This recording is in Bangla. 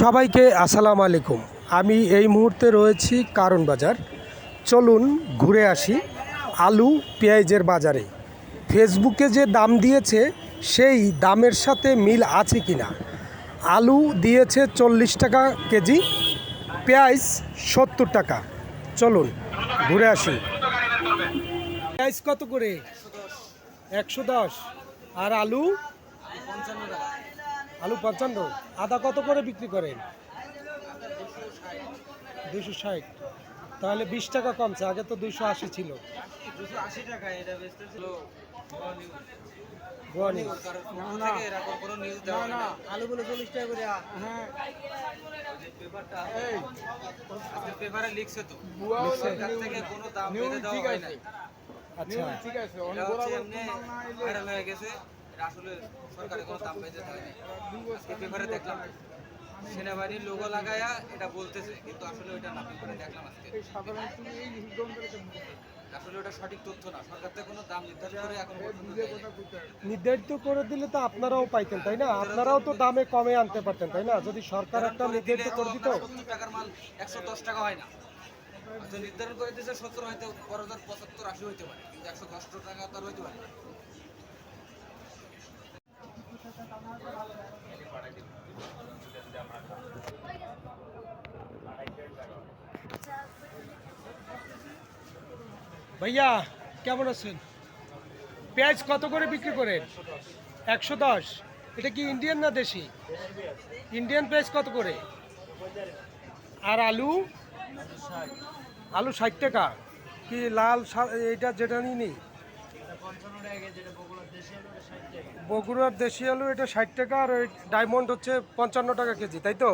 সবাইকে আসসালামু আলাইকুম। আমি এই মুহূর্তে রয়েছি কারণ বাজার। চলুন ঘুরে আসি আলু পেঁয়াজের বাজারে। ফেসবুকে যে দাম দিয়েছে, সেই দামের সাথে মিল আছে কি না আলু দিয়েছে চল্লিশ টাকা কেজি, পেঁয়াজ সত্তর টাকা। চলুন ঘুরে আসি। পেঁয়াজ কত করে? একশো দশ। আর আলু? আলু পঞ্চান্ন। আদা কত করে বিক্রি করেন? দুশো ষাট। তাহলে বিশ টাকা কমছে আগে তো দুশো আশি ছিল। দুশো আশি টাকা এটা বেচতেছিল গোয়া নিউজ। থেকে এরকম কোনো নিউজ দেওয়া হয় আচ্ছা। ঠিক আছে এটা আসলে সরকারের কোনো দাম দেওয়া হয়নি আজকে পেপারে দেখলাম সেনাবাহিনীর লোগো লাগায়া এটা বলতেছে কিন্তু আসলে ওইটা না পেপারে দেখলাম আজকে। আসলে ওটা সঠিক তথ্য না সরকার থেকে কোনো দাম নির্ধারণ করে এখন নির্ধারিত করে দিলে তো আপনারাও পাইতেন তাই না? আপনারাও তো দামে কমে আনতে পারতেন তাই না? যদি সরকার একটা নির্ধারিত করে দিত। টাকার মাল একশো দশ টাকা হয় না। আচ্ছা নির্ধারণ করে দিয়েছে সত্তর হয়তো বড় হাজার পঁচাত্তর আশি হইতে পারে কিন্তু একশো দশ টাকা তো আর হইতে পারে ভাইয়া, কেমন আছেন? পেঁয়াজ কত করে বিক্রি করেন? একশো দশ। এটা কি ইন্ডিয়ান না দেশি? ইন্ডিয়ান পেঁয়াজ কত করে? আর আলু? আলু ষাট টাকা। কি লাল এইটা যেটা নিনি বগুড়ার দেশি আলু, এটা ষাট টাকা, আর ওই ডায়মন্ড হচ্ছে পঞ্চান্ন টাকা কেজি, তাই তো?